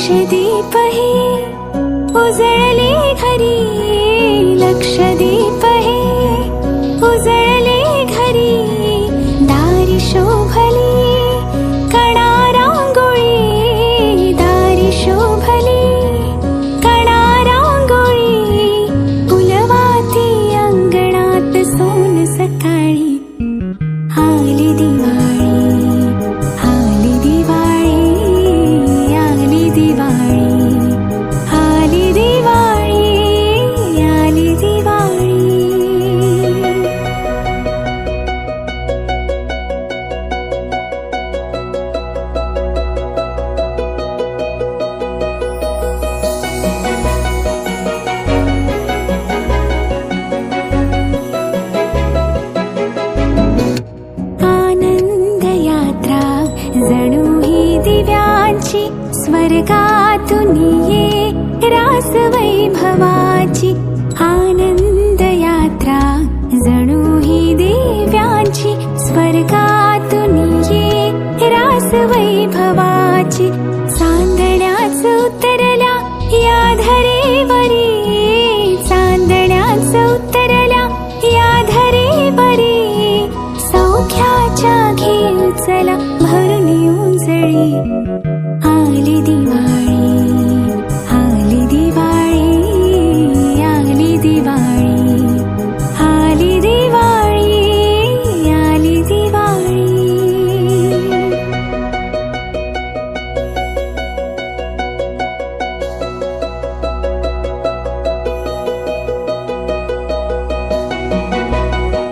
लक्ष दीप हे उजळले घरी लक्ष दीप हे उजळले घरी दारी शोभले कणा रांगोळी दारी शोभली कणा रांगोळी फुलवाती अंगणात सोन सकाळी आली दिवा. स्वर्गातून ये रास वैभवाची आनंद यात्रा जणू ही दिव्यांची स्वर्गातून ये रास वैभवाची चांदण्याच उतरल्या या धरेवरी. चांदण्याच उतरल्या या धरेवरी. सौख्याच्या घेऊ चला.